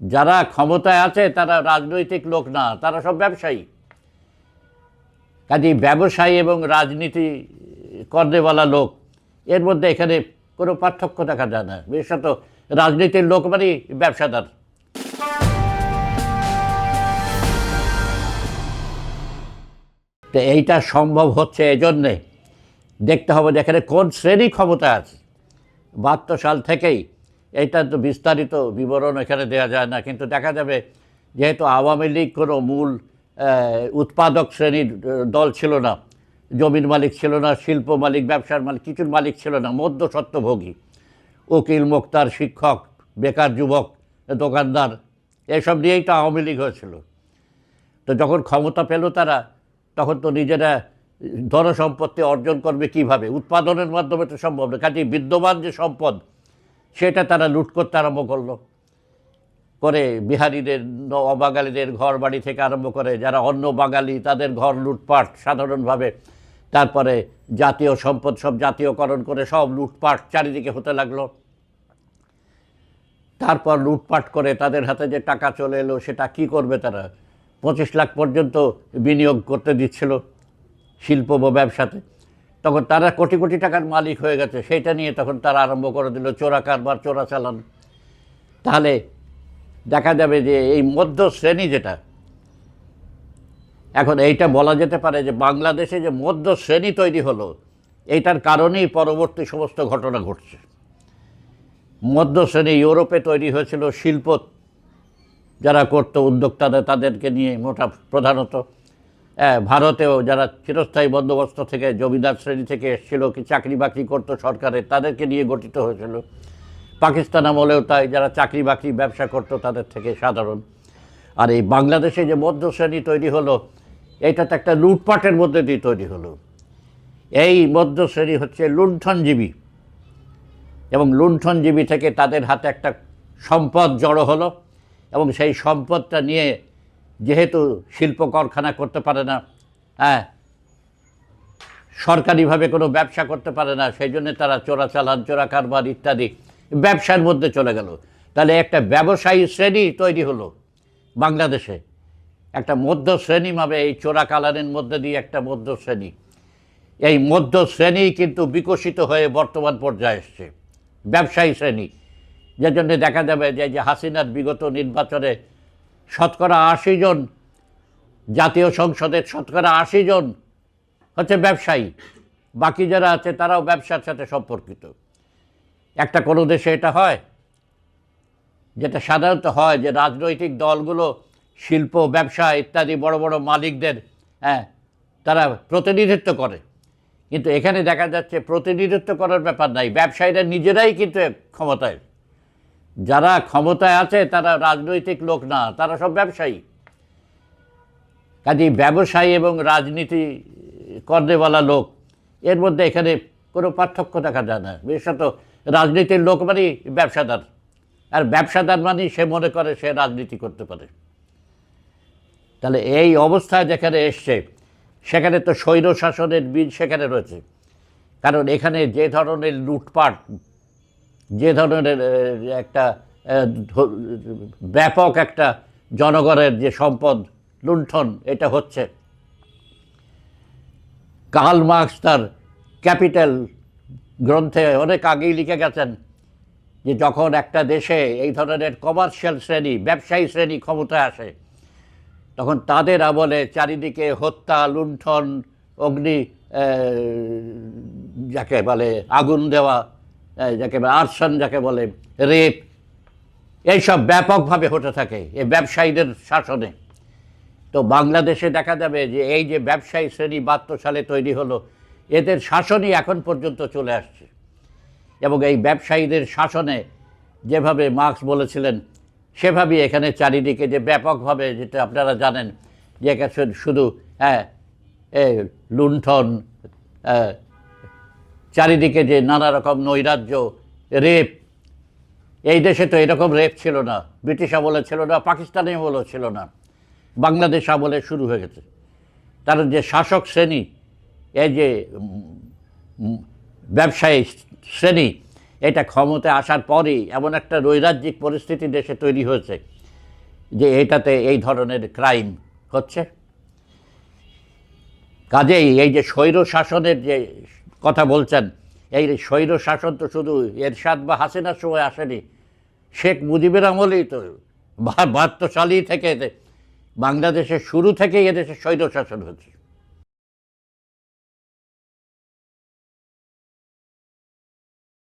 যারা ক্ষমতায় আছে, তারা রাজনৈতিক লোক না, তারা সব ব্যবসায়ী। কাজেই ব্যবসায়ী এবং রাজনীতি কর্নেওয়ালা লোক, এর মধ্যে এখানে কোনো পার্থক্য দেখা যায় না। বিশেষত রাজনীতির লোক মানেই ব্যবসাদার। তো এইটা সম্ভব হচ্ছে এজন্যে। দেখতে হবে যে এখানে কোন শ্রেণি ক্ষমতা আছে। বাহাত্তর সাল থেকেই এইটা তো বিস্তারিত বিবরণ এখানে দেওয়া যায় না, কিন্তু দেখা যাবে যেহেতু আওয়ামী লীগ কোনো মূল উৎপাদক শ্রেণির দল ছিল না, জমির মালিক ছিল না, শিল্প মালিক, ব্যবসার মালিক, কিছুর মালিক ছিল না, মধ্য সত্যভোগী, উকিল, মোক্তার, শিক্ষক, বেকার যুবক, দোকানদার, এসব নিয়েই তো আওয়ামী লীগ হয়েছিল। তো যখন ক্ষমতা পেল তারা, তখন তো নিজেরা ধনসম্পত্তি অর্জন করবে কীভাবে? উৎপাদনের মাধ্যমে তো সম্ভব না কাজে বিদ্যমান যে সম্পদ সেটা তারা লুট করতে আরম্ভ করল। করে বিহারিদের অবাঙালিদের ঘর বাড়ি থেকে আরম্ভ করে যারা অন্য বাঙালি তাদের ঘর লুটপাট সাধারণভাবে, তারপরে জাতীয় সম্পদ সব জাতীয়করণ করে সব লুটপাট চারিদিকে হতে লাগল। তারপর লুটপাট করে তাদের হাতে যে টাকা চলে এলো, সেটা কি করবে তারা? পঁচিশ লাখ পর্যন্ত বিনিয়োগ করতে দিচ্ছিল শিল্প বা ব্যবসাতে। তখন তারা কোটি কোটি টাকার মালিক হয়ে গেছে, সেইটা নিয়ে তখন তারা আরম্ভ করে দিল, চোরা কারবার, চোরা চালান। তাহলে দেখা যাবে যে এই মধ্য শ্রেণি যেটা, এখন এইটা বলা যেতে পারে যে বাংলাদেশে যে মধ্য শ্রেণি তৈরি হলো, এইটার কারণেই পরবর্তী সমস্ত ঘটনা ঘটছে। মধ্য শ্রেণি ইউরোপে তৈরি হয়েছিল শিল্প, যারা করতো উদ্যোক্তারা তাদেরকে নিয়ে মোটা প্রধানত ভারতেও যারা চিরস্থায়ী বন্দোবস্ত থেকে, জমিদার শ্রেণি থেকে এসেছিল, কি চাকরি বাকরি করতো সরকারের তাদেরকে নিয়ে গঠিত হয়েছিল। পাকিস্তান আমলেও তাই, যারা চাকরি বাকরি ব্যবসা করতো তাদের থেকে সাধারণ। আর এই বাংলাদেশে যে মধ্য শ্রেণি তৈরি হলো এটা তো একটা লুটপাটের মধ্যে দিয়ে তৈরি হলো। এই মধ্য শ্রেণি হচ্ছে লুণ্ঠনজীবী। এবং লুণ্ঠনজীবী থেকে তাদের হাতে একটা সম্পদ জড়ো হলো, এবং সেই সম্পদটা নিয়ে যেহেতু শিল্প কারখানা করতে পারে না হ্যাঁ সরকারিভাবে কোনো ব্যবসা করতে পারে না, সেই জন্য তারা চোরাচালান চোরা কারবার ইত্যাদি ব্যবসার মধ্যে চলে গেল। তাহলে একটা ব্যবসায়ী শ্রেণি তৈরি হলো বাংলাদেশে। একটা মধ্য শ্রেণি ভাবে এই চোরা কালারের মধ্যে দিয়ে একটা মধ্য শ্রেণি। এই মধ্য শ্রেণি কিন্তু বিকশিত হয়ে বর্তমান পর্যায়ে এসছে, ব্যবসায়ী শ্রেণি। যার জন্য দেখা যাবে যে যে হাসিনার বিগত নির্বাচনে শতকরা আশি জন, জাতীয় সংসদের শতকরা আশি জন হচ্ছে ব্যবসায়ী। বাকি যারা আছে তারাও ব্যবসার সাথে সম্পর্কিত। একটা কোনো দেশে এটা হয়, যেটা সাধারণত হয় যে রাজনৈতিক দলগুলো শিল্প, ব্যবসা ইত্যাদি বড় বড় মালিকদের হ্যাঁ তারা প্রতিনিধিত্ব করে। কিন্তু এখানে দেখা যাচ্ছে প্রতিনিধিত্ব করার ব্যাপার নাই, ব্যবসায়ীরা নিজেরাই কিন্তু ক্ষমতায়। যারা ক্ষমতায় আছে, তারা রাজনৈতিক লোক না, তারা সব ব্যবসায়ী। কাজেই ব্যবসায়ী এবং রাজনীতি কর্নেওয়ালা লোক, এর মধ্যে এখানে কোনো পার্থক্য দেখা যায় না। বিশেষত রাজনীতির লোক মানেই ব্যবসাদার, আর ব্যবসাদার মানেই সে মনে করে সে রাজনীতি করতে পারে। তাহলে এই অবস্থায় যেখানে এসছে, সেখানে তো স্বৈর শাসনের বীজ সেখানে রয়েছে। কারণ এখানে যে ধরনের লুটপাট যে ধরনের একটা ব্যাপক একটা জনগণের যে সম্পদ লুণ্ঠন, এটা হচ্ছে কার্ল মার্কস তার ক্যাপিটাল গ্রন্থে অনেক আগেই লিখে গেছেন যে যখন একটা দেশে এই ধরনের কমার্শিয়াল শ্রেণি, ব্যবসায়ী শ্রেণি ক্ষমতায় আসে, তখন তাদের আমলে চারিদিকে হত্যা, লুণ্ঠন, অগ্নি যাকে বলে আগুন দেওয়া যাকে আর্সন যাকে বলে রেপ, এইসব ব্যাপকভাবে হতে থাকে এই ব্যবসায়ীদের শাসনে। তো বাংলাদেশে দেখা যাবে যে এই যে ব্যবসায়ী শ্রেণি বাহাত্তর সালে তৈরি হলো, এদের শাসনই এখন পর্যন্ত চলে আসছে। এবং এই ব্যবসায়ীদের শাসনে যেভাবে মার্কস বলেছিলেন সেভাবেই এখানে চারিদিকে যে ব্যাপকভাবে যেটা আপনারা জানেন, যে শুধু- হ্যাঁ লুণ্ঠন চারিদিকে যে নানা রকম নৈরাজ্য, রেপ, এই দেশে তো এরকম রেপ ছিল না, ব্রিটিশ আমলে ছিল না, পাকিস্তানি আমলেও ছিল না, বাংলাদেশ আমলে শুরু হয়ে গেছে। তার যে শাসক শ্রেণি, এই যে ব্যবসায়ী শ্রেণি, এটা ক্ষমতায় আসার পরেই এমন একটা নৈরাজ্যিক পরিস্থিতি দেশে তৈরি হয়েছে যে এটাতে এই ধরনের ক্রাইম হচ্ছে। কাজেই এই যে স্বৈর শাসনের যে কথা বলছেন, এই স্বৈর শাসন তো শুধু এরশাদ বা হাসিনার সময় আসেনি, শেখ মুজিবের আমলেই তো বাহাত্তর সালই থেকে বাংলাদেশের শুরু থেকেই এদেশে স্বৈর শাসন হচ্ছে।